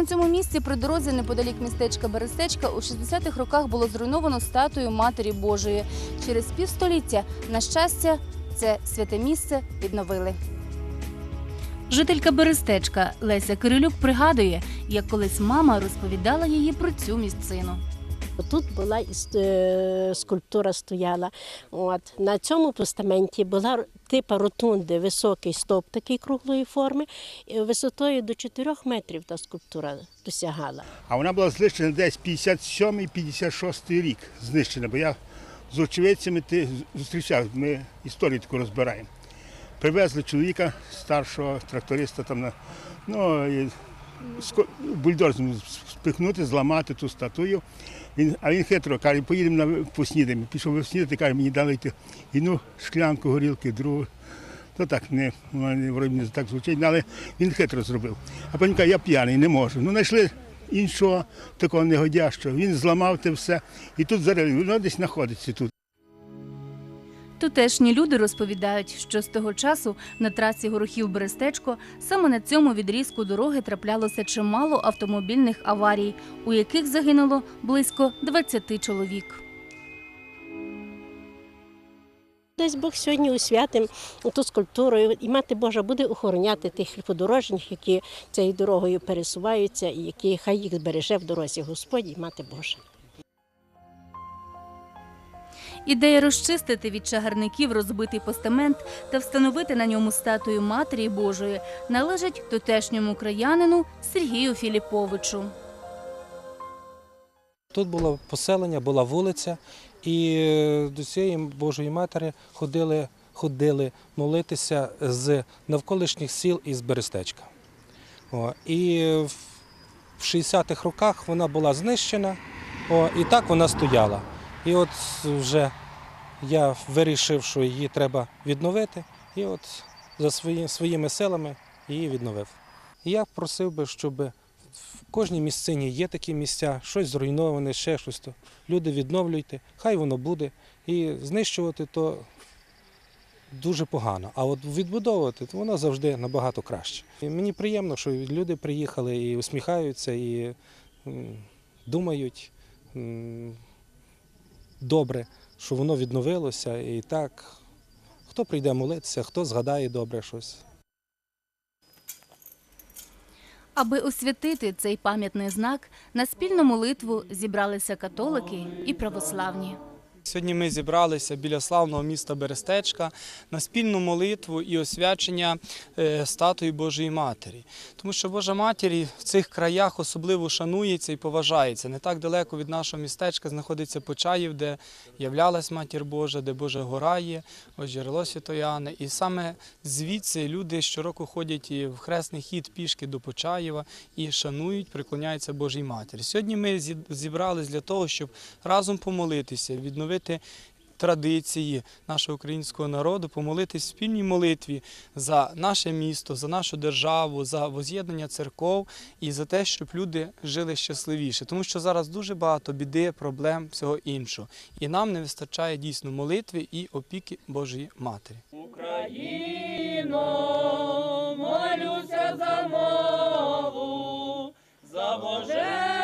на цьому місці при дорозі неподалік містечка Берестечка у 60-х роках було зруйновано статую Матері Божої. Через півстоліття, на щастя, це святе місце відновили. Жителька Берестечка Леся Кирилюк пригадує, як колись мама розповідала її про цю місцину. Тут була е, скульптура стояла. От. На цьому постаменті була типа ротунди, високий стовп такий круглої форми, і висотою до 4 метрів та скульптура досягала. А вона була знищена десь 57-56 рік знищена, бо я з очевидцями ти зустрічав, ми історію таку розбираємо. Привезли чоловіка старшого тракториста там на ну, і бульдозом спихнути, зламати ту статую. Він, а він хитро каже, поїдемо на поснідаємо. Пішов снідати, каже, мені дали одну шклянку горілки, другу. То так не, вроді не так звучить, але він хитро зробив. А потім каже, я п'яний, не можу. Ну, знайшли іншого такого негодящого. Він зламав те все. І тут зараз воно десь знаходиться тут. Тутешні люди розповідають, що з того часу на трасі Горохів-Берестечко саме на цьому відрізку дороги траплялося чимало автомобільних аварій, у яких загинуло близько 20 чоловік. Десь Бог сьогодні усвятим ту скульптурою, і мати Божа буде охороняти тих подорожніх, які цією дорогою пересуваються, і які хай їх збереже в дорозі Господь і мати Божа. Ідея розчистити від чагарників розбитий постамент та встановити на ньому статую Матері Божої належить тутешньому краянину Сергію Філіповичу. Тут було поселення, була вулиця, і е, до цієї Божої Матері ходили, ходили молитися з навколишніх сіл із Берестечка. О, і в 60-х роках вона була знищена, о, і так вона стояла. І от вже я вирішив, що її треба відновити, і от за свої, своїми силами її відновив. Я просив би, щоб в кожній місцині є такі місця, щось зруйноване, ще щось. То люди відновлюйте, хай воно буде. І знищувати то дуже погано. А от відбудовувати то воно завжди набагато краще. І мені приємно, що люди приїхали і усміхаються, і думають добре, що воно відновилося. І так, хто прийде молитися, хто згадає добре щось. Аби освятити цей пам'ятний знак, на спільну молитву зібралися католики і православні. Сьогодні ми зібралися біля славного міста Берестечка на спільну молитву і освячення е, статуї Божої Матері. Тому що Божа Матері в цих краях особливо шанується і поважається. Не так далеко від нашого містечка знаходиться Почаїв, де являлась Матір Божа, де Божа гора є, ось джерело Святояни. І саме звідси люди щороку ходять в хресний хід пішки до Почаєва і шанують, приклоняються Божій Матері. Сьогодні ми зі- зібрались для того, щоб разом помолитися, відновити традиції нашого українського народу, помолитись в спільній молитві за наше місто, за нашу державу, за воз'єднання церков і за те, щоб люди жили щасливіше. Тому що зараз дуже багато біди, проблем, всього іншого. І нам не вистачає дійсно молитви і опіки Божої Матері. Україно, молюся за мову, за божественну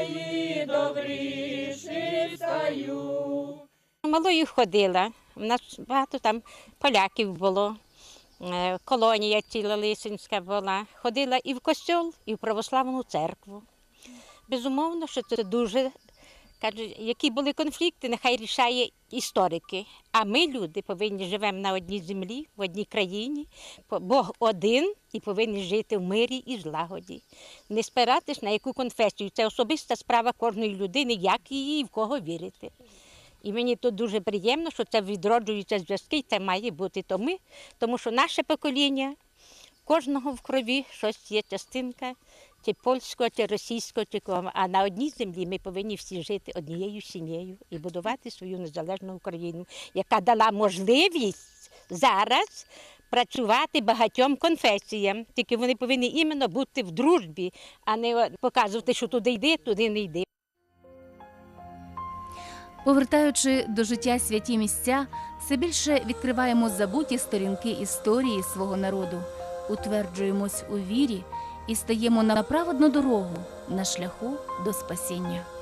якої добріший стаю. Малою ходила. У нас багато там поляків було. Е, Колонія ціла Лисинська була. Ходила і в костьол, і в православну церкву. Безумовно, що це дуже кажуть, які були конфлікти, нехай рішає історики. А ми, люди, повинні живемо на одній землі, в одній країні. Бог один і повинні жити в мирі і злагоді. Не спиратись на яку конфесію. Це особиста справа кожної людини, як її і в кого вірити. І мені тут дуже приємно, що це відроджуються зв'язки, і це має бути то ми, тому що наше покоління, кожного в крові щось є частинка, чи польського, чи російського, чи кого. А на одній землі ми повинні всі жити однією сім'єю і будувати свою незалежну Україну, яка дала можливість зараз працювати багатьом конфесіям. Тільки вони повинні іменно бути в дружбі, а не показувати, що туди йди, туди не йди. Повертаючи до життя святі місця, все більше відкриваємо забуті сторінки історії свого народу, утверджуємось у вірі і стаємо на праведну дорогу на шляху до спасіння.